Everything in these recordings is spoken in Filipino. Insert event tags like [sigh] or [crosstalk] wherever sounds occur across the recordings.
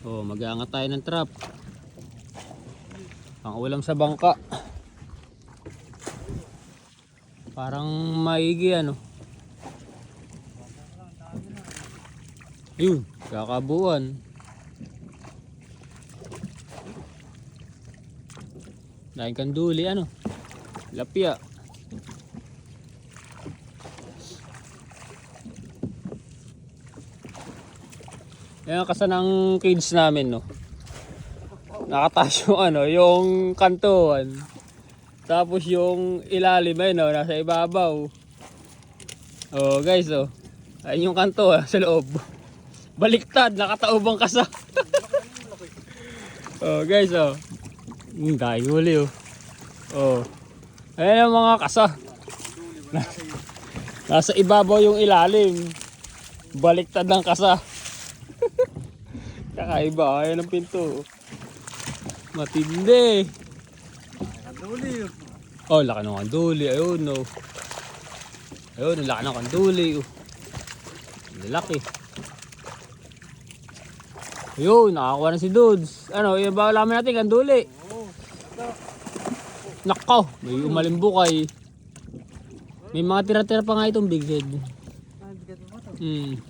Oh, mag-aangat tayo ng trap. Ang ulam sa bangka. Parang maigi ano. Yun, kakabuan. Dahil kanduli ano. Lapya. Yan kasi ng kids namin no. Nakataas yung [laughs] ano, yung kantuan. Tapos yung ilalim ay no, nasa ibabaw. Oh guys oh. Ayun yung kanto ah, [laughs] sa loob. Baliktad, nakataubang kasa. [laughs] oh guys oh. Hmm, dahil huli oh. Oh. Ayan ang mga kasa. Nasa ibabaw yung ilalim. Baliktad ng kasa. Kakaiba, ayan ang pinto. Matindi. Kaduli. Oh, laki ng kanduli. Ayun, no. Ayun, ang laki ng kanduli. Oh. Laki. Ayun, nakakuha na si Dudes. Ano, yung ba alaman natin, kanduli. Nakaw, may umalimbukay. May mga tira-tira pa nga itong big head. Hmm.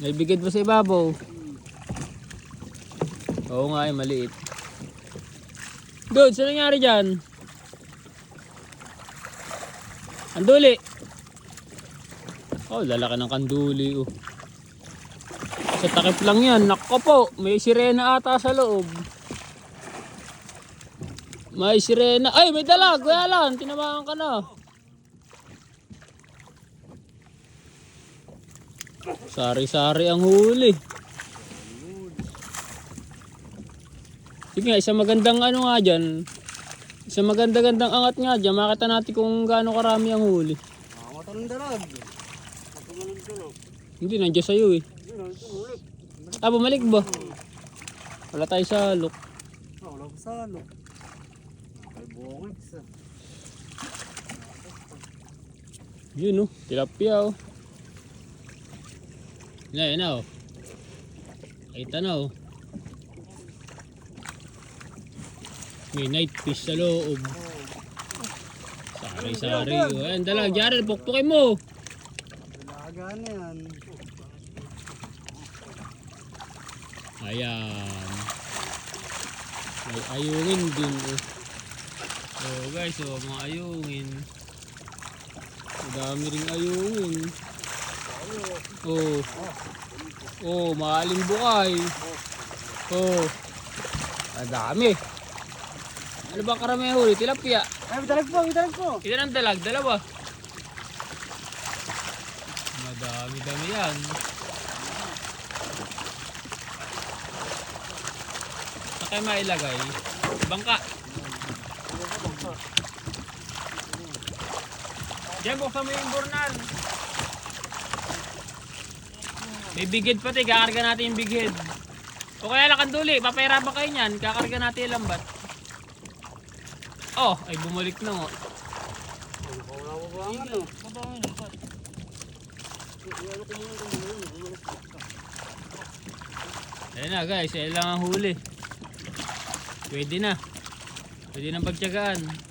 May bigid mo sa ibabaw. Oo nga, ay maliit. Dude, saan nangyari dyan? Kanduli. Oh, lalaki ng kanduli. Oh. Sa takip lang yan. Nako po, may sirena ata sa loob. May sirena. Ay, may dalag. Kuya Alan, tinamaan ka na. Sari-sari ang huli. Sige nga, isang magandang ano nga dyan. Isang maganda-gandang angat nga dyan. Makita natin kung gaano karami ang huli. Ah, mata ng dalag. Mata ng dalag. Hindi, nandiyan sa'yo eh. Ah, bumalik ba? Wala tayo sa look. Ah, wala ko salo. Ay, bungit sa. Yun oh, tilapia oh. Yan, yan na oh. Kita na oh. May night fish sa loob. Sari-sari. Ayan, dalag. Jared, pukpukin mo. Na yan. Ayan. May ayungin din oh. Oh guys, oh, mga ayungin. Ang dami ring ayungin. Oh. Oh, maaling bukay. Oh. Ang dami. Ano ba karamihan huli? Tilapia. Ay, may dalag po, may dalag po. Kita ng dalag, dalawa. Madami-dami yan. Saan kayo mailagay? Bangka. Diyan, buksan mo yung burnal. May big head pati, kakarga natin yung big head. O kaya lakanduli, papahirapan kayo niyan, kakarga natin yung lambat. Oh, ay bumalik na mo ba ano? Ayan na guys, ayan lang ang huli. Pwede na. Pwede na pagtyagaan.